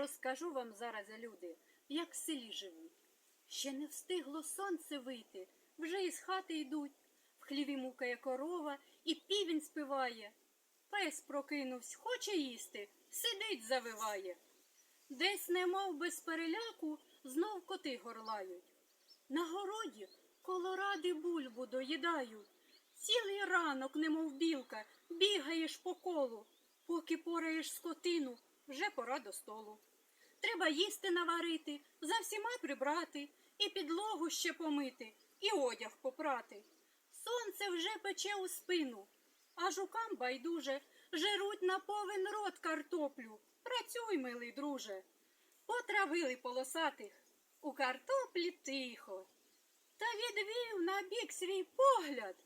Розкажу вам зараз, люди, як в селі живуть. Ще не встигло сонце вийти, вже із хати йдуть. В хліві мукає корова, і півень співає. Пес прокинувсь, хоче їсти, сидить, завиває. Десь, немов без переляку, знов коти горлають. На городі колоради бульбу доїдають. Цілий ранок, немов білка, бігаєш по колу. Поки пораєш скотину, вже пора до столу. Треба їсти наварити, за всіма прибрати, і підлогу ще помити, і одяг попрати. Сонце вже пече у спину, а жукам байдуже жеруть на повен рот картоплю. Працюй, милий друже. Потравили полосатих у картоплі тихо. Та відвів на бік свій погляд,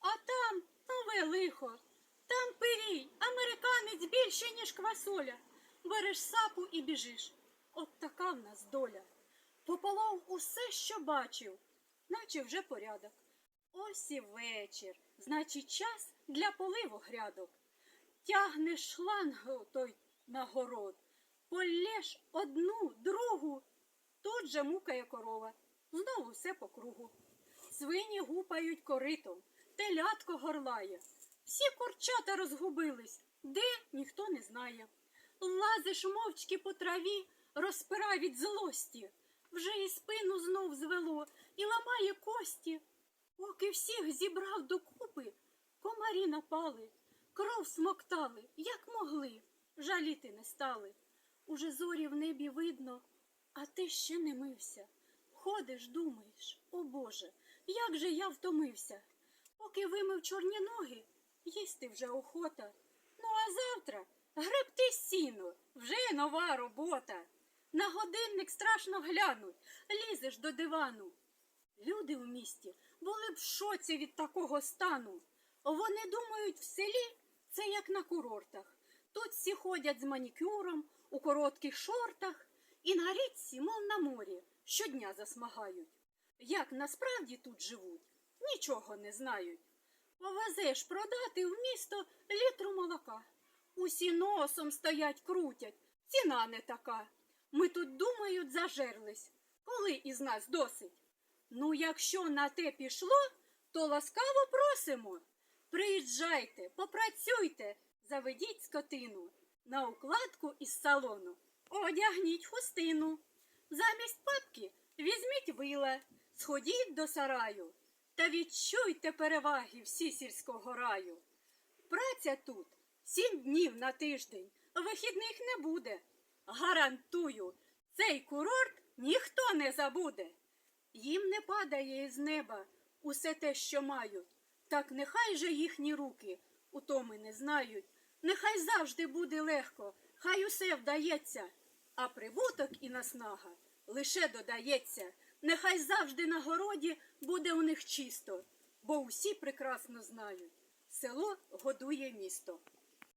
а там нове лихо. Там пирій, американець більше, ніж квасоля. Береш сапу і біжиш. От така в нас доля. Пополов усе, що бачив, наче вже порядок. Ось і вечір, значить, час для поливу грядок. Тягнеш шланг той на город, полєш одну, другу, тут же мукає корова. Знову все по кругу. Свині гупають коритом, телятко горлає. Всі курчата розгубились, де ніхто не знає. Лазиш мовчки по траві, розпирай від злості. Вже і спину знов звело, і ламає кості. Поки всіх зібрав докупи, комарі напали, кров смоктали, як могли, жаліти не стали. Уже зорі в небі видно, а ти ще не мився. Ходиш, думаєш, о Боже, як же я втомився. Поки вимив чорні ноги, їсти вже охота. Ну а завтра гребти сіно, вже нова робота. На годинник страшно глянуть, лізеш до дивану. Люди в місті були б в шоці від такого стану. Вони думають, в селі це як на курортах. Тут всі ходять з манікюром, у коротких шортах, і на річці, мов на морі, щодня засмагають. Як насправді тут живуть, нічого не знають. Повезеш продати в місто літру молока. Усі носом стоять, крутять, ціна не така. Ми тут думають, зажерлись, коли із нас досить. Ну, якщо на те пішло, то ласкаво просимо. Приїжджайте, попрацюйте, заведіть скотину на укладку із салону, одягніть хустину. Замість папки візьміть вила, сходіть до сараю та відчуйте переваги всі сільського раю. Праця тут сім днів на тиждень, вихідних не буде. Гарантую, цей курорт ніхто не забуде. Їм не падає із неба усе те, що мають. Так нехай же їхні руки утоми не знають. Нехай завжди буде легко, хай усе вдається, а прибуток і наснага лише додається. Нехай завжди на городі буде у них чисто, бо усі прекрасно знають. Село годує місто.